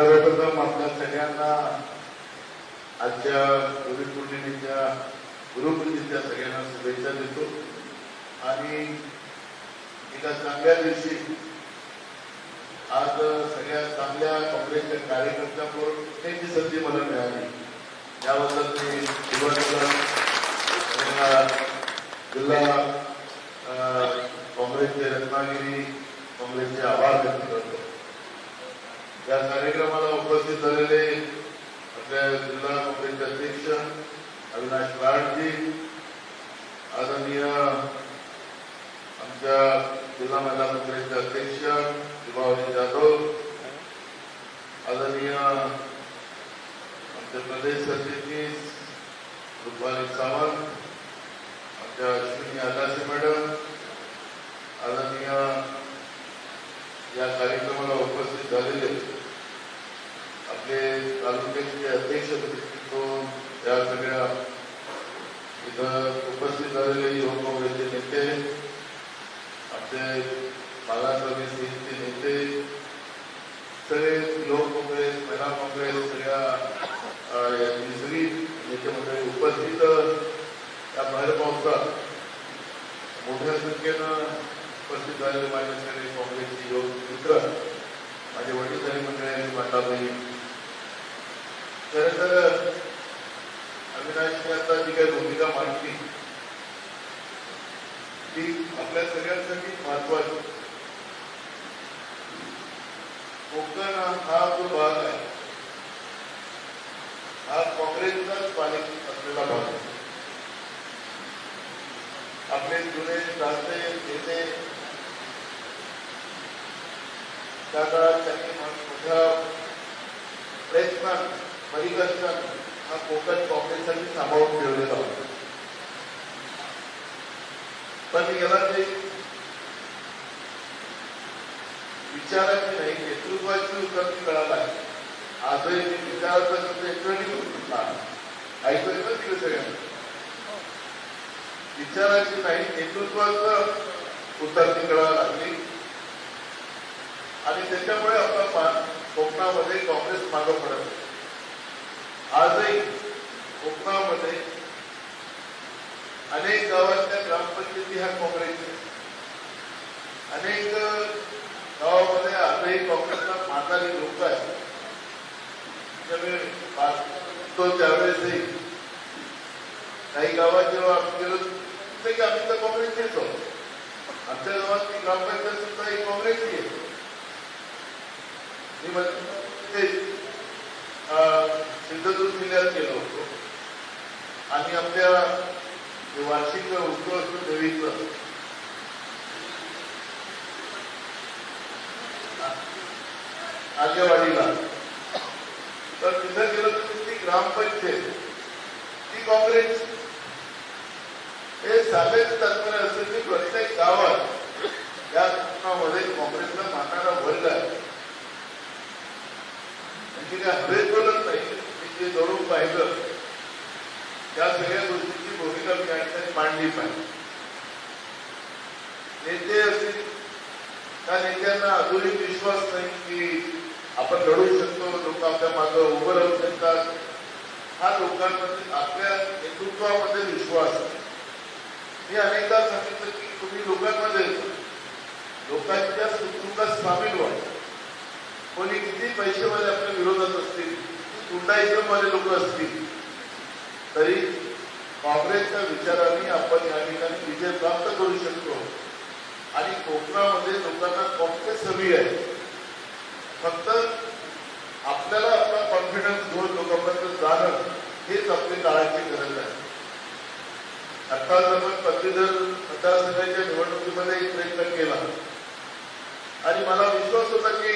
सर्वप्रथम आपल्या सगळ्यांना आजच्या गुरुपौर्णिमेच्या गुरुपूजेच्या सगळ्यांना शुभेच्छा देतो. आणि एका चांगल्या दिवशी आज सगळ्या चांगल्या काँग्रेसच्या कार्यकर्त्यांबरोबर त्यांची संधी मला मिळाली. त्याबद्दल मी सुरुवातीला जिल्हा काँग्रेसचे रत्नागिरी काँग्रेसचे आभार व्यक्त करतो. या कार्यक्रमाला उपस्थित झालेले आपल्या जिल्हा काँग्रेसचे अध्यक्ष अविनाश कराडजी आदरणीय आमच्या जिल्हा महिला काँग्रेसचे अध्यक्ष विभावरी जाधव आदरणीय आमचे प्रदेश सरचिटणीस रुपाली सावंत आमच्या अश्विनी आदासी मॅडम आदरणीय या कार्यक्रमाला उपस्थित झालेले आपले तालुक्याचे अध्यक्ष व्यक्तित्व या सगळ्या इथं उपस्थित झालेले युवक काँग्रेसचे नेते आपले बाळासाहेब सिंगचे नेते सगळे लोक काँग्रेस महिला काँग्रेस सगळ्या अं, यांची सगळी नेते मंडळी उपस्थित या बाहेर पावसात मोठ्या संख्येनं उपस्थित झालेले माझे सगळे काँग्रेसचे योग मित्र माझे वडीलधारी मंडळी आणि माताबाई खरं तर अविनाशने आता जी काही भूमिका मांडली ती आपल्या सगळ्यांसाठी महत्वाची. कोकण हा जो भाग आहे हा काँग्रेसचाच पाणी असलेला भाग आहे. आपले जुने राष्ट्रीय नेते त्या काळात त्यांनी मोठ्या प्रयत्नात परिकर्षण हा कोकण काँग्रेससाठी सांभाळून मिळवलेला होता. पण याला ते विचाराची नाही नेतृत्वाची उपलब्धी कळाला आहे आजही मी विचाराचा शब्द एकट्याने ऐकू येतं तिकडे सगळ्यांना? विचाराची नाही नेतृत्वाचं उतरती कळायला लागली. आणि त्याच्यामुळे आपला कोकणामध्ये काँग्रेस मागं पडत आजही कोकणामध्ये अनेक गावातल्या ग्रामपंचायती ह्या काँग्रेसच्या अनेक गावामध्ये आजही काँग्रेसला मानणारी लोक आहेत. त्यामुळे तो त्यावेळेसही काही गावात जेव्हा आम्ही गेलो तिथे की आम्ही तर काँग्रेसचेच आहोत आमच्या गावात ती ग्रामपंचायत सुद्धा ही काँग्रेसची आहे. मी सिंधुदुर्ग जिल्ह्यात गेलो होतो. आणि आपल्या वार्षिक उत्सव असतो देवीचं आगेवाडीला तर तिथं गेलो तर ती ग्रामपंचायत ती काँग्रेस. हे सांगायचं तात्पर्य असेल की प्रत्येक गावात या मध्ये काँग्रेसला मानणारा वर्ग आहे. म्हणजे काय हवेत ते धरून पाहिलं त्या सगळ्या गोष्टीची भूमिका मी या मांडली पाहिजे. नेते असतील त्या नेत्यांना अजूनही विश्वास नाही की आपण लढू शकतो लोक आपल्या मागं उभं राहू शकतात. हा लोकांमध्ये आपल्या नेतृत्वामध्ये विश्वास आहे. मी अनेकदा सांगितलं की तुम्ही लोकांमध्ये लोकांच्या सुखदुःखात सामील व्हा. कोणी किती पैसेवाले आपल्या विरोधात असतील गुंडाईजमवाले लोक असतील. तरी काँग्रेसच्या विचाराने आपण या ठिकाणी विजय प्राप्त करू शकतो. आणि कोकणामध्ये लोकांना काँग्रेस हवी आहे. फक्त आपल्याला आपला कॉन्फिडन्स घेऊन लोकांपर्यंत जाणं हेच आपली काळाची गरज आहे. आता आपण पदवीधर मतदारसंघाच्या निवडणुकीमध्ये एक प्रयत्न केला. आणि मला विश्वास होता की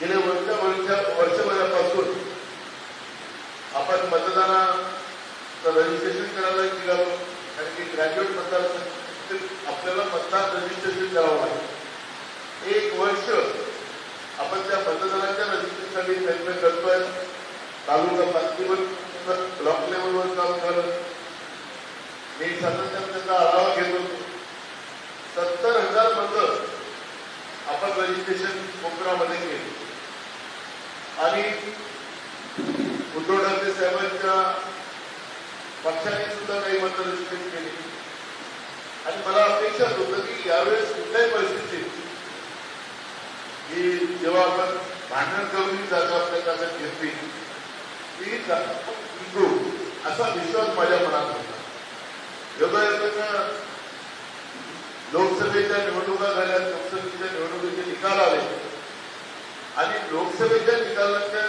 गेल्या वर्षा वर्षा वर्षभरापासून आपण मतदानाचं रजिस्ट्रेशन करायला निघालो. कारण की ग्रॅज्युएट मतदार आपल्याला मतदार रजिस्ट्रेशन करावं लागेल. एक वर्ष आपण त्या मतदानाच्या रजिस्ट्रेशनसाठी प्रयत्न करतोय. तालुका पातळीवर ब्लॉक लेवलवर काम करत. मी सातत्याने त्याचा आढावा घेतो. सत्तर हजार मतं आपण रजिस्ट्रेशन कोकणामध्ये केली. आणि उद्धव ठाकरे साहेबांच्या पक्षाने सुद्धा काही मतं निश्चित केली. आणि मला अपेक्षा होतं की यावेळेस कुठल्याही परिस्थितीत की जेव्हा आपण भांडण करून ही जागा आपल्या ताब्यात घेतली ती जागा असा विश्वास माझ्या मनात होता. योगायोगानं लोकसभेच्या निवडणुका झाल्या लोकसभेच्या निवडणुकीचे निकाल आले. आणि लोकसभेच्या निकालाच्या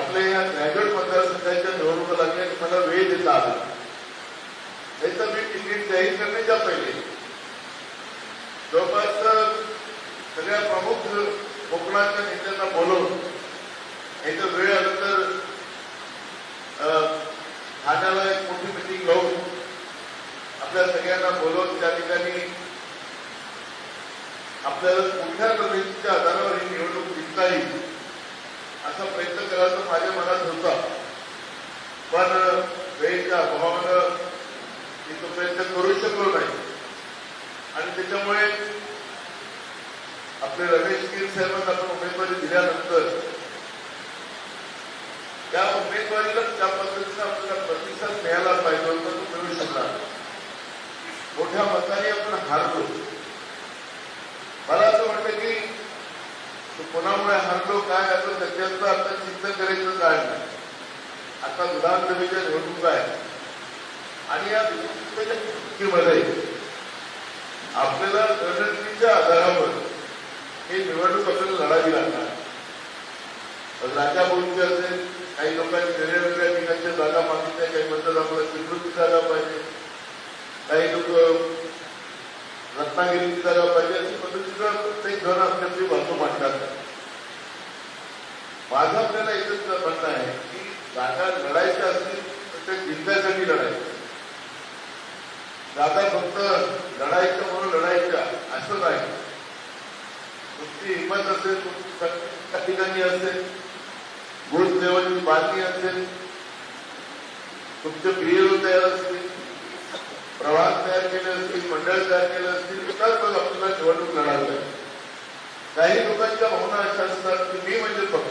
आपल्या या रायगड मतदारसंघाच्या निवडणुका लागल्या मला वेळ देता आला. नाही तर मी तिकीट जाहीर करण्याच्या पहिले. जवळपास सगळ्या प्रमुख कोकणाच्या नेत्यांना बोलवून याचं वेळ आलं तर अं, ठाण्याला एक मोठी मिटिंग लावून आपल्या सगळ्यांना बोलवून त्या ठिकाणी आपल्याला मोठ्या प्रदेशाच्या आधारावर ही निवडणूक जिंकता येईल असा प्रयत्न करायचा माझ्या मनात होता पण वेळेच्या अभावानं मी तो प्रयत्न करू शकलो नाही आणि त्याच्यामुळे आपले रमेश गिर साहेबांना आपण उमेदवारी दिल्यानंतर त्या उमेदवारीला त्या पद्धतीचा आपल्याला प्रतिसाद मिळाला पाहिजे होता तो मिळू शकला नाही. मोठ्या मताने आपण हारलो मला असं वाटतं की तो कोणामुळे हारलो काय आपण त्याच्यातलं आता चिंतन करायचं काय नाही आता विधानसभेच्या निवडणुका आहे. आणि या निवडणुकीच्या निवडणुकीमध्ये आपल्याला रणनीतीच्या आधारावर हे निवडणूक आपल्याला लढावी लागणार. राजाभाऊंची असेल काही लोकांनी वेगळ्या ठिकाणच्या जागा मागितल्या काही म्हणतात आपल्याला चित्रची जागा पाहिजे. काही लोक रत्नागिरीची जागा पाहिजे अशी पद्धतीचं प्रत्येक जण आपली आपली बाजू मांडतात. माझं आपल्याला एकच म्हणणं आहे की जागा लढायच्या असतील तर त्या जिल्ह्यासाठी लढायच्या फक्त लढायचं म्हणून लढायच्या असं नाही. तुमची हिंमत असेल तुमची त्या ठिकाणी असेल बूथ लेवलची बातमी असेल तुमचे पीएल तयार असतील प्रवास तयार केले असतील मंडळ तयार केले असतील तर मग आपल्याला निवडणूक लढायला काही लोकांच्या भावना अशा असतात की मी म्हणजे फक्त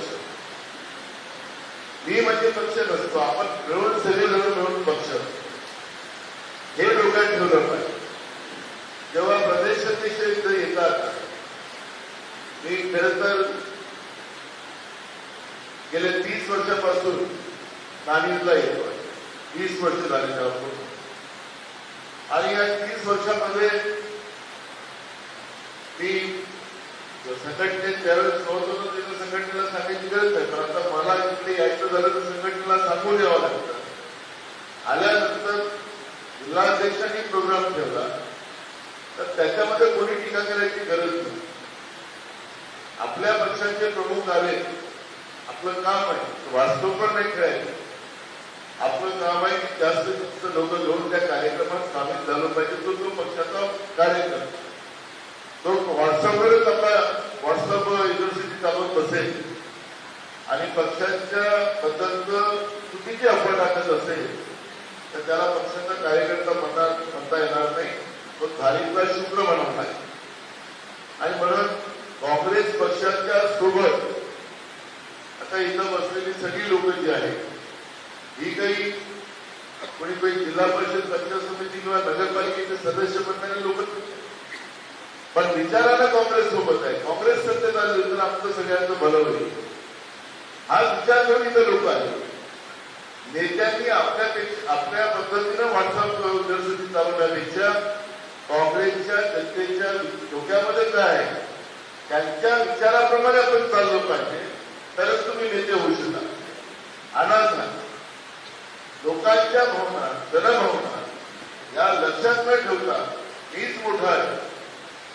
मी म्हणजे पक्ष नसतो. आपण मिळून सगळे मिळून पक्ष. हे डोक्यात ठेवलं पाहिजे. जेव्हा प्रदेश अध्यक्ष इथं येतात मी खरं तर गेल्या तीस वर्षापासून नाणीला येतो तीस वर्ष झाले तेव्हा आणि या तीस वर्षामध्ये मी संघटनेत त्यावेळेस नव्हतं संघटनेला सांगायची गरज नाही पण आता मला इकडे यायचं झालं तर संघटनेला सांगून यावं लागतं. आल्यानंतर जिल्हाध्यक्षांनी प्रोग्राम ठेवला. तर त्याच्यामध्ये कोणी टीका करायची गरज नाही. आपल्या पक्षाचे प्रमुख आले. आपलं काम आहे. वास्तव पण नाही खेळायचं. आपलं काम आहे की जास्तीत जास्त लोक घेऊन त्या कार्यक्रमात सामील झालं पाहिजे. तो तो पक्षाचा कार्यक्रम तो व्हॉट्सअपवरच आपला व्हॉट्सअप युनिव्हर्सिटी चालवत बसेल. आणि पक्षाच्या बद्दल चुकीची अफवा टाकत असेल तर त्याला पक्षाचा कार्यकर्ता म्हणता म्हणता येणार नाही. तो धारीतला शुक्र म्हणत नाही आणि म्हणून काँग्रेस पक्षाच्या सोबत आता इथं बसलेली सगळी लोक जी आहेत ही काही कोणी काही जिल्हा परिषद पंचायत समिती किंवा नगरपालिकेचे सदस्य बनणारे लोक पण विचाराला काँग्रेस सोबत आहे. काँग्रेस सत्तेत आली तर आपलं सगळ्यांचं भलं होईल. हा विचार घेऊन इथं लोक आले. नेत्यांनी आपल्यापेक्षा आपल्या पद्धतीनं व्हॉट्सअप युनिव्हर्सिटी चालवण्यापेक्षा काँग्रेसच्या जनतेच्या डोक्यामध्ये काय आहे? त्यांच्या विचाराप्रमाणे आपण चाललो पाहिजे. तरच तुम्ही नेते होऊ शकता अनाज नाही. लोकांच्या भावना जनभावना या लक्षात न ठेवता हीच मोठा आहे.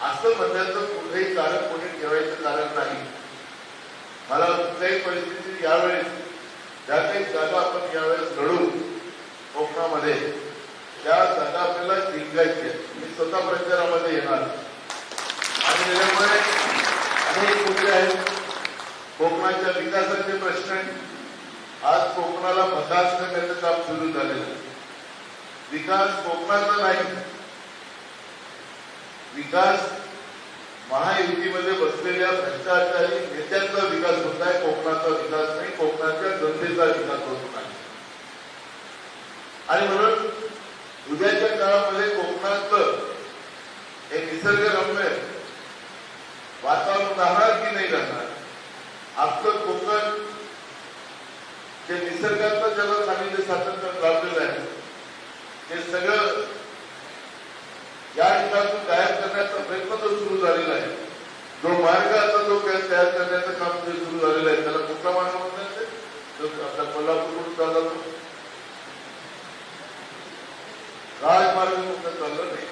असं म्हणण्याचं कुठेही कारण कोणी ठेवायचं कारण नाही. मला कुठल्याही परिस्थितीत यावेळेस ज्या काही जागा आपण यावेळेस घडू कोकणामध्ये त्या जागा आपल्याला जिंकायच्या मी स्वतः प्रचारामध्ये येणार आणि त्याच्यामुळे अनेक मुद्दे आहेत? कोकणाच्या विकासाचे प्रश्न आज कोकणाला मसाज करण्याचं काम सुरू झालेलं विकास कोकणाचा नाही. विकास महायुतीमध्ये बसलेल्या भ्रष्टाचारी नेत्यांचा विकास होत आहे कोकणाचा विकास नाही कोकणाच्या जनतेचा विकास होत नाही. आणि म्हणून उद्याच्या काळामध्ये कोकणातलं हे निसर्गरम्य वातावरण राहणार की नाही राहणार? आपलं कोकण जे निसर्गाचं ज्याला सांगितलं स्वातंत्र्य लाभलेलं आहे ते सगळं या ठिकाणून गायब करण्याचा प्रयत्न जो सुरू झालेला आहे. जो मार्ग आता जो काही तयार करण्याचं काम जे सुरू झालेलं आहे त्याला कुठला मार्ग म्हणतात आता कोल्हापूरकडून चालला तो. राजमार्ग म्हणून चाललं नाही.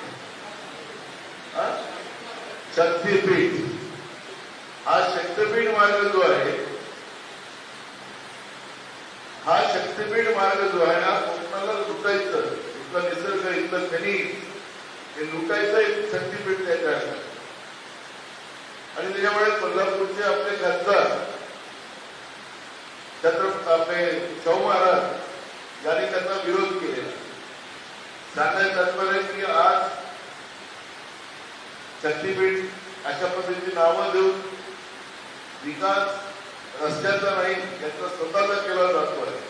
हा? शक्तीपीठ हा शक्तीपीठ मार्ग जो आहे हा शक्तीपीठ मार्ग जो आहे हा कोकणाला लुटायचं इथला निसर्ग इथलं खनिज हे लुटायचं एक शक्तीपीठ त्याच्या आहे आणि त्याच्यामुळे कोल्हापूरचे आपले खासदार छत्रपती आपले शाहू महाराज यांनी त्याचा विरोध केलेला सांगायचं तात्पर्य की आज शक्तीपीठ अशा पद्धतीची नावं देऊन विकास रस्त्याचा नाही स्वतःचा केला जातो आहे.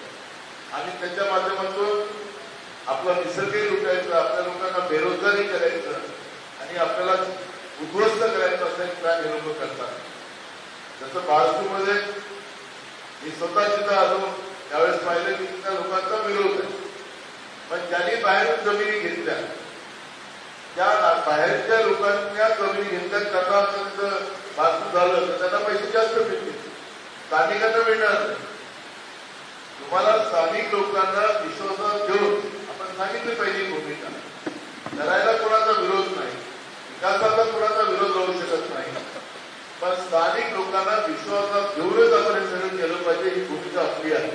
आणि त्याच्या माध्यमातून आपला निसर्गही लुटायचा आपल्या लोकांना बेरोजगारी करायचं आणि आपल्याला उद्ध्वस्त करायचं असं एक प्लॅन हे लोक करतात. जसं बाळसूमध्ये मी स्वतः तिथं आलो त्यावेळेस पाहिलं की त्या लोकांचा विरोध आहे. पण त्यांनी बाहेरून जमिनी घेतल्या त्या बाहेरच्या लोकांच्या जमिनी घेतल्या त्यांना त्यांचं बाजू झालं तर त्यांना पैसे जास्त मिळतील स्थानिकांना मिळणार. तुम्हाला स्थानिक लोकांना विश्वासात घेऊन आपण सांगितली पाहिजे भूमिका. करायला कोणाचा विरोध नाही. विकासाला कोणाचा विरोध राहू शकत नाही. पण स्थानिक लोकांना विश्वासात घेऊनच आपण हे सगळं केलं पाहिजे ही भूमिका आपली आहे.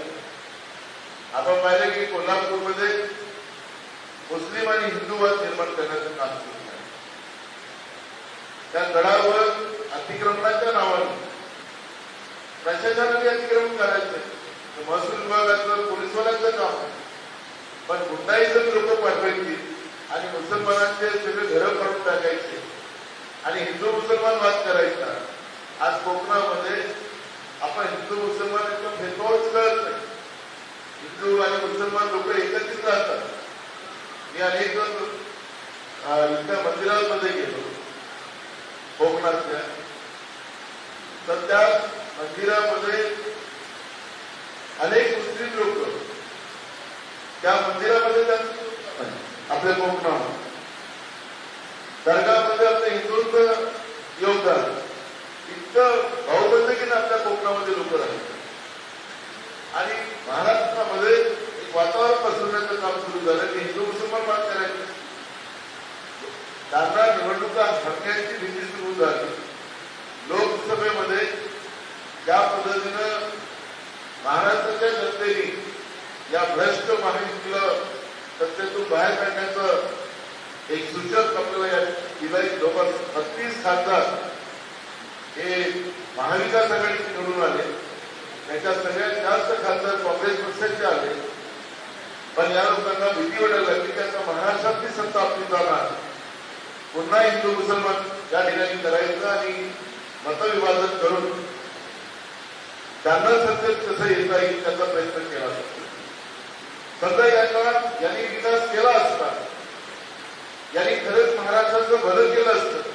आपण पाहिलं की कोल्हापूरमध्ये मुस्लिम आणि हिंदूवाद निर्माण करण्याचं काम सुरू आहे. त्या गडावर अतिक्रमणाच्या नावाने प्रशासनाने अतिक्रमण करायचं. महसूल विभागाचं पोलीसवाल्यांचं काम आहे. पण जर लोक पाठवायची आणि मुसलमानांचे सगळे घरं करून टाकायचे आणि हिंदू मुसलमान वाद करायचा आज कोकणामध्ये आपण हिंदू मुसलमान एकदम भेदभावच करत नाही. हिंदू आणि मुसलमान लोक एकत्रित राहतात. मी अनेक अं, इथल्या मंदिरांमध्ये गेलो कोकणातल्या. तर त्या मंदिरामध्ये अनेक मुस्लिम लोक त्या मंदिरामध्ये आपल्या कोकणामध्ये दर्गामध्ये आपलं हिंदूंचं योगदान. इतकं भाऊबंदकीनं आपल्या कोकणामध्ये लोक राहतात. आणि महाराष्ट्रामध्ये एक वातावरण पसरवण्याचं काम सुरू झालं की हिंदू मुसलमान बात करायचे. त्यांना निवडणुका हरण्याची भीती सुरू झाली. लोकसभेमध्ये ज्या पद्धतीनं महाराष्ट्राच्या जनतेने या भ्रष्ट माहितीला सत्तेतून बाहेर काढण्याचं एक सूचक आपल्याला या जवळपास बत्तीस खासदार हे महाविकास आघाडीचे निवडून आले. त्याच्या सगळ्यात जास्त खासदार काँग्रेस पक्षाचे आले. पण या लोकांना भीती वाटायला लागली की आता महाराष्ट्रातली सत्ता आपली जाणार. पुन्हा हिंदू मुसलमान या ठिकाणी करायचं आणि मतविभाजन करून त्यांना सत्तेत कसं येता येईल त्याचा प्रयत्न केला जातो. सध्या यांना यांनी विकास केला असता यांनी खरंच महाराष्ट्राचं भलं केलं असतं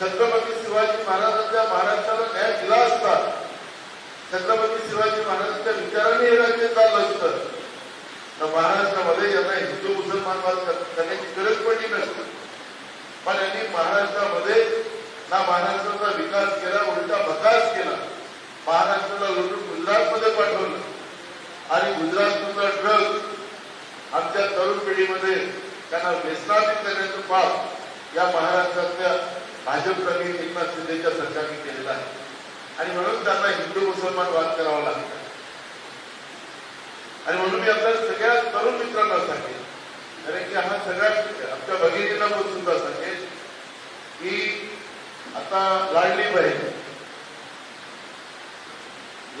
छत्रपती शिवाजी महाराजांच्या महाराष्ट्राला न्याय दिला असता छत्रपती शिवाजी महाराजांच्या विचाराने हे राज्य चाललं असतं तर महाराष्ट्रामध्ये यांना हिंदू मुसलमान करण्याची गरज पडली नसते. पण यांनी महाराष्ट्रामध्ये ना महाराष्ट्राचा विकास केला उलटा बकास केला. महाराष्ट्राला लुटून गुजरातमध्ये पाठवलं. आणि गुजरातमधला ड्रग आमच्या तरुण पिढीमध्ये त्यांना व्यसनाधित करण्याचं पाप या महाराष्ट्रातल्या भाजपने एकनाथ शिंदेच्या सरकारने केलेला आहे. आणि म्हणून त्यांना हिंदू मुसलमान वाद करावा लागतो. आणि म्हणून मी आपल्या सगळ्या तरुण मित्रांना सांगेन. कारण की हा सगळ्या आमच्या भगिनींना पण सुद्धा सांगेन की आता लाडली बहीण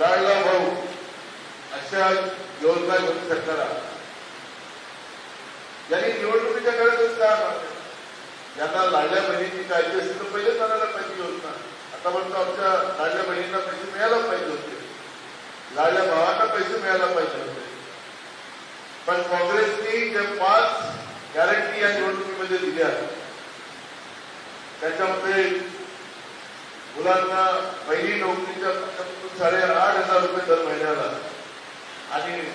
लाडला भाऊ. अशा योजना घेऊन सरकार आलं. यांनी निवडणुकीच्या काळातच का ज्यांना लाडल्या बहिणीची काळजी असेल तर पहिलेच आणायला पाहिजे योजना? आतापर्यंत आमच्या लाडल्या बहिणींना पैसे मिळायला पाहिजे होते. लाडल्या भावांना पैसे मिळायला पाहिजे होते. पण काँग्रेसनी जे पाच गॅरंटी या निवडणुकीमध्ये दिल्या त्याच्यामध्ये मुलांना पहिली नोकरीच्या साडेआठ हजार रुपये दर महिन्याला. आणि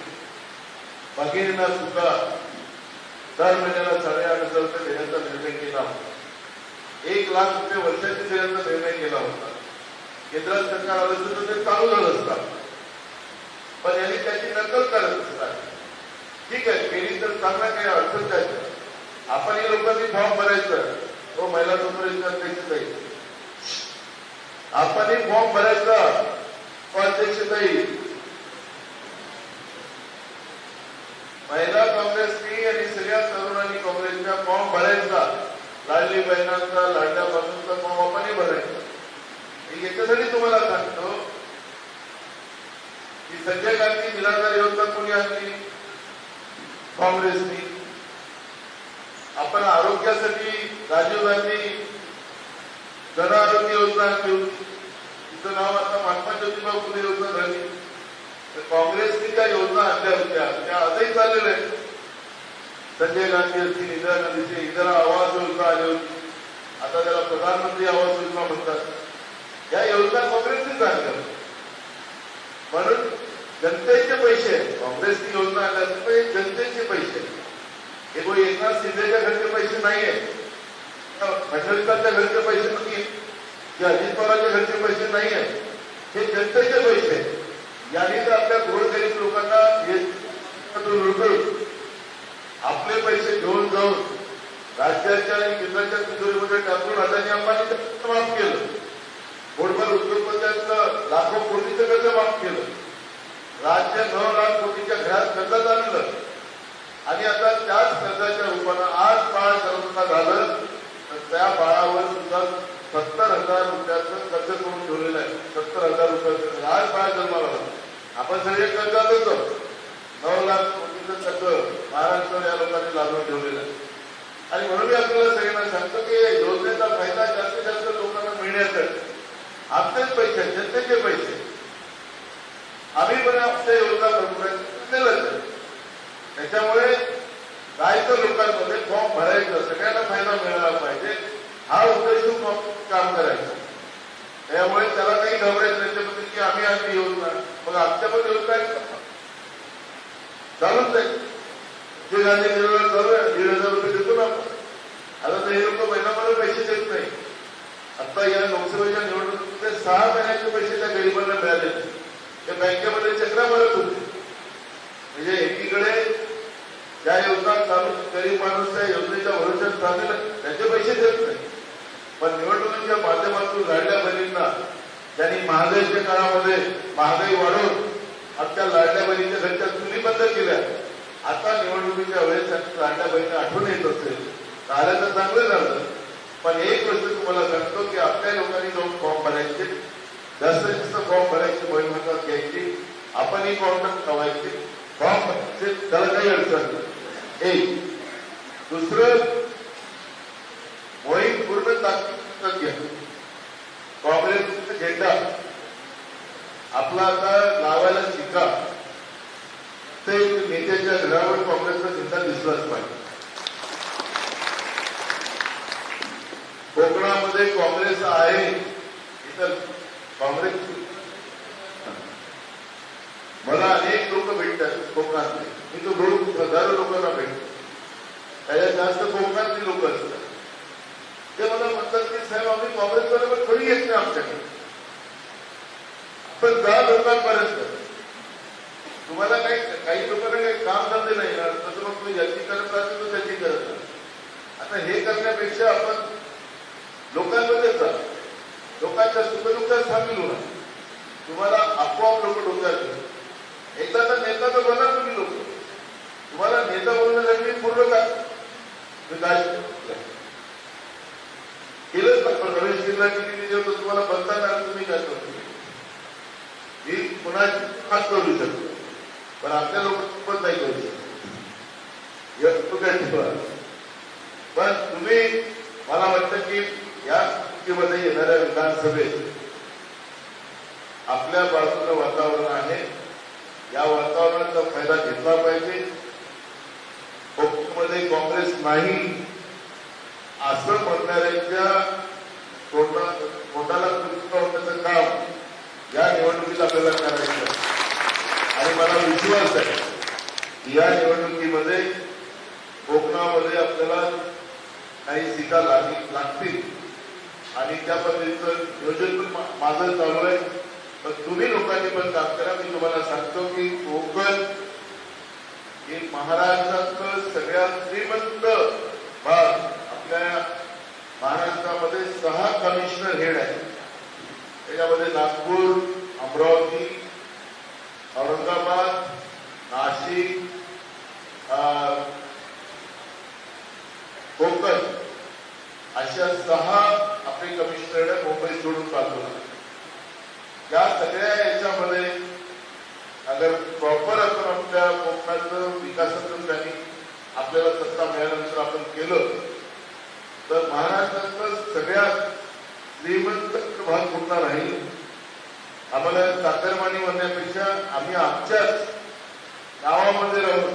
भगिनींना सुद्धा दर महिन्याला साडेआठ हजार रुपये देण्याचा निर्णय केला होता. एक लाख रुपये वर्षाची देण्याचा निर्णय केला होता. केंद्र सरकार आलं असतं तर ते चालू झालं असतात पण यांनी त्याची नकल करत असतात. ठीक आहे केली तर चांगला काही अडचण द्यायचं आपण या लोकांनी फॉर्म भरायचं. तो महिला तोपर्यंत अध्यक्षताई आपणही फॉर्म भरायचा. तो अध्यक्षताई महिला काँग्रेसनी आणि सगळ्या तरुणांनी काँग्रेसच्या फॉर्म भरायचा. लाडली बहिणांचा लाडल्या बाजूंचा फॉर्म आपणही भरायचा. मी याच्यासाठी तुम्हाला सांगतो की संजय गांधी निराधार योजना कोणी आणली? काँग्रेसनी. आपण आरोग्यासाठी राजीव गांधी जन आरोग्य योजना आणली होती. तिचं नाव आता महात्मा ज्योतिबा फुले योजना झाली. तर काँग्रेसने ज्या योजना आणल्या होत्या. त्या आजही चाललेल्या आहेत. संजय गांधी असतील इंदिरा गांधीचे इंदिरा आवास योजना आली होती. आता त्याला प्रधानमंत्री आवास योजना म्हणतात. या योजना काँग्रेसने चालल्या म्हणून जनतेचे पैसे काँग्रेसची योजना आणल्या असतील, पण जनतेचे पैसे हे कोणी एकनाथ शिंदेच्या घरचे पैसे नाही आहेत फडणवीसांच्या घरचे पैसे नाही की अजित पवारांच्या घरचे पैसे नाही आहेत हे जनतेचे पैसे. आहेत यांनी तर आपल्या गोरगरीब लोकांना हे आपले पैसे घेऊन जाऊन राज्याच्या आणि केंद्राच्या तिजोरीमध्ये टाकून अदानी अंबानी माफ केलं पोटभर उद्योगपत्यांचं लाखो कोटीचं कर्ज माफ केलं राज्य नऊ लाख कोटीच्या घरात कर्जात आणलं आणि आता त्याच कर्जाच्या रूपानं आज बाळ जन्मता झालं तर त्या बाळावर सुद्धा सत्तर हजार रुपयाचं कर्ज करून ठेवलेलं आहे सत्तर हजार रुपयाचं आज बाळ जन्माला आलं. आपण सगळे कर्जात होतो. नऊ लाख कोटीचं चक्र महाराष्ट्र या लोकांनी लागून ठेवलेलं आहे. आणि म्हणून मी आपल्याला सगळ्यांना सांगतो की या योजनेचा फायदा जास्तीत जास्त लोकांना मिळण्यासाठी आपलेच पैसे जनतेचे पैसे. आम्ही पण आपल्या योजना प्रमुखांनी दिलंच आहे. त्याच्यामुळे जायचं लोकांमध्ये फॉर्म भरायचं सगळ्यांना फायदा मिळाला पाहिजे हा उद्देश काम करायचं त्यामुळे त्याला काही घबरायचं त्याच्यामध्ये की आम्ही आम्ही योजना मग आमच्यामध्ये योजना आहेत का? चालूच आहे जे गांधी निर्णय चालू आहे दीड हजार रुपये देतो ना आपण आता तर हे लोक महिनाभर पैसे देत नाही आता या लोकसभेच्या निवडणुकीमध्ये सहा महिन्याचे पैसे त्या गरिबांना मिळाले त्या बँकेमध्ये चक्रा मारत होते म्हणजे एकीकडे ज्या योजना चालू गरीब माणूस त्या योजनेच्या भरोशात चाललेला त्याचे पैसे देत नाही पण निवडणुकीच्या माध्यमातून लाडल्या बहिणींना त्यांनी महागाईच्या काळामध्ये महागाई वाढवून आमच्या लाडल्या बहिणीच्या घरच्या चुली बंद केल्या आता निवडणुकीच्या वेळेस त्यांनी बहिणी आठवण येत असेल. तर आलं तर चांगलं झालं. पण एक गोष्ट तुम्हाला सांगतो की आपल्या लोकांनी जाऊन फॉर्म भरायचे. जास्तीत जास्त फॉर्म भरायचे मोहीम हातात घ्यायची आपणही कॉन्टॅक्ट ठेवायचे. फॉर्म भरायचे. त्याला काही अडचण नाही. एक. दुसरं मोहीम पूर्ण ताकद घ्या. काँग्रेसचा झेंडा. आपला आता लावायला शिका. ते नेत्याच्या घरावर काँग्रेसला झेंडा दिसलाच पाहिजे. कोकणामध्ये काँग्रेस आहे इतर काँग्रेस मला अनेक लोक भेटतात कोकणातले. मी तो रोज हजारो लोकांना भेटतो. त्याच्यात जास्त कोकणातली लोक असतात. ते मला म्हणतात की साहेब आम्ही काँग्रेस बरोबर थोडी येत नाही आमच्याकडे. पण जा लोकांपर्यंत. तुम्हाला काही काही लोकांना काही काम धंदे नाही ना तसं मग तुम्ही याची करत असेल तर त्याची करत आता हे करण्यापेक्षा आपण लोकांमध्ये जा. लोकांच्या सुखदुःखात सामील होणार. तुम्हाला आपोआप लोक डोक्यात एकदा तर नेता तर बना तुम्ही लोक. तुम्हाला नेता बनवण्यासाठी पूर्ण का काय केलंच ना पण रमेश किती जेव्हा तुम्हाला बनता तुम्ही काय करतो ही पुन्हा खास करू शकतो पण आपल्या लोक पण नाही होती पण तुम्ही मला वाटतं की या स्थितीमध्ये येणाऱ्या विधानसभेत आपल्या बाजूचं वातावरण आहे. या वातावरणाचा फायदा घेतला पाहिजे. कोकणमध्ये काँग्रेस नाही असं म्हणणाऱ्यांच्या तोंडाला होण्याचं काम या निवडणुकीत आपल्याला करायचं आणि मला विश्वास आहे की या निवडणुकीमध्ये कोकणामध्ये आपल्याला काही सीटा लागली लागतील. आणि त्या पद्धतीचं नियोजन पण माझं चालू आहे. पण तुम्ही लोकांनी पण काम करा. मी तुम्हाला सांगतो की कोकण हे महाराष्ट्रातलं सगळ्यात श्रीमंत भाग आपल्या महाराष्ट्रामध्ये सहा कमिशनर हेड आहे त्याच्यामध्ये नागपूर अमरावती औरंगाबाद नाशिक कोकण अशा सहा आपले कमिशनर मुंबई सोडून बाजूला या सगळ्या याच्यामध्ये अगर प्रॉपर आपण आपल्या कोकणाचं विकासाचं त्यांनी आपल्याला सत्ता मिळाल्यानंतर आपण केलं तर महाराष्ट्रातलं सगळ्यात श्रीमंत भाग कुठला राहील? आम्हाला चाकरमानी म्हणण्यापेक्षा आम्ही आमच्याच गावामध्ये राहून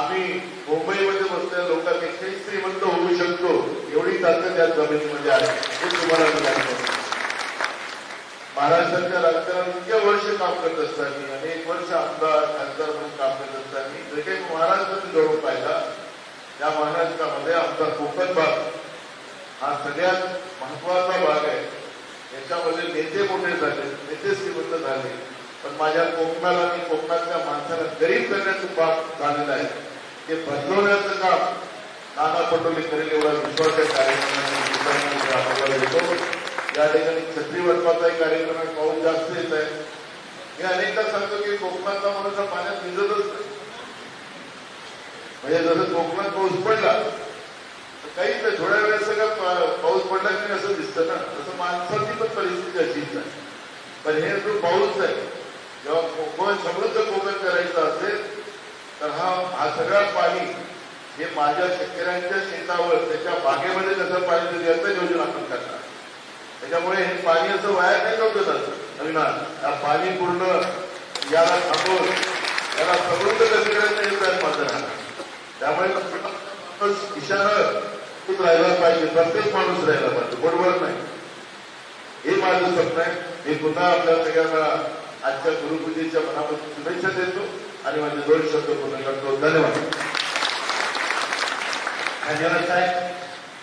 आम्ही मुंबईमध्ये बसलेल्या लोकांपेक्षाही श्रीमंत होऊ शकतो एवढी ताकद या जमिनीमध्ये आहे हे तुम्हाला मी महाराष्ट्राच्या राजकारणात इतक्या वर्ष काम करत असताना अनेक वर्ष आमदार खासदार म्हणून काम करत असताना जे काही महाराष्ट्रात जवळ पाहिला त्या महाराष्ट्रामध्ये आमचा कोकण भाग हा सगळ्यात महत्त्वाचा भाग आहे. यांच्यामध्ये नेते मोठे झाले नेते श्रीमंत झाले. पण माझ्या कोकणाला आणि कोकणातल्या माणसाला गरीब करण्याचं काम झालेलं आहे. ते बदलवण्याचं काम नाना पटोले करेल एवढा विश्वास या कार्यक्रमाने या ठिकाणी छत्री वर्षाचा कार्यक्रम आहे पाऊस जास्त येत आहे. मी अनेकदा सांगतो की कोकणातला माणूस हा पाण्यात भिजतच नाही. म्हणजे जसं कोकणात पाऊस पडला तर थोड्या वेळेस सगळं पाऊस पडला की असं दिसतं ना. तसं माणसाची पण परिस्थिती अशीच आहे. पण हे जो पाऊस आहे जेव्हा कोकण समृद्ध कोकण करायचं असेल तर हा हा सगळा पाणी हे माझ्या शेतकऱ्यांच्या शेतावर त्याच्या बागेमध्ये कसं पाणी देईल याचं योजना आपण करणार. त्याच्यामुळे हे पाणी असं वाया नाही जाऊ असं. नवीन पाणी पूर्ण याला थांबवून याला समृद्ध कसं करायचं हे प्रयत्न माझं राहणार. त्यामुळे इशारा तू राहिला पाहिजे प्रत्येक माणूस राहिला पाहिजे बरोबर नाही? हे माझं स्वप्न आहे. मी पुन्हा आपल्या सगळ्यांना आजच्या गुरुपूजेच्या मनापासून शुभेच्छा देतो आणि माझे दोन शब्द पूर्ण करतो. धन्यवाद. धन्यवाद साहेब.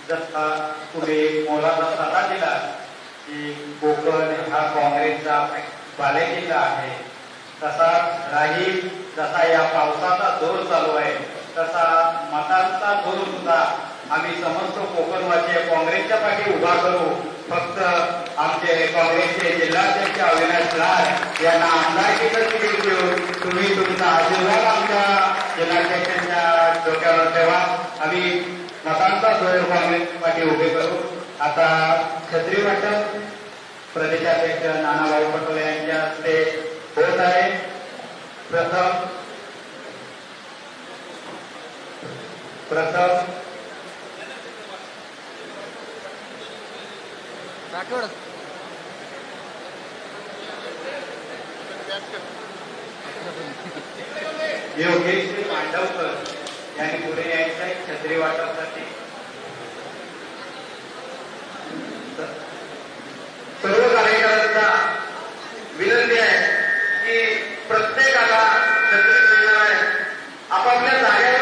जसा तुम्ही मोलाचा सल्ला दिला की कोकण हा काँग्रेसचा बालेकिल्ला आहे. तसा राहील जसा या पावसाचा जोर चालू आहे तसा मतांचा जोर सुद्धा आम्ही समस्त कोकणवासीय काँग्रेसच्या पाठी उभा करू. फक्त आमचे काँग्रेसचे जिल्हाध्यक्ष अविनाश लाड यांना आमदारकीचं तिकीट देऊन तुम्ही तुमचा आशीर्वाद आमच्या जिल्हाध्यक्षांच्या डोक्यावर ठेवा. आम्ही मतांचा जोर काँग्रेस पाठी उभे करू. आता छत्री वाटप प्रदेशाध्यक्ष नानाभाऊ पटोले यांच्या हस्ते होत आहे. प्रथम प्रथम राठोड योगेश मांडवकर यांनी पुढे यायचं आहे छत्री वाटपसाठी. सर्व कार्यकर्त्यांना विनंती आहे की प्रत्येकाला छत्री मिळणार आहे. आपापल्या जागेवर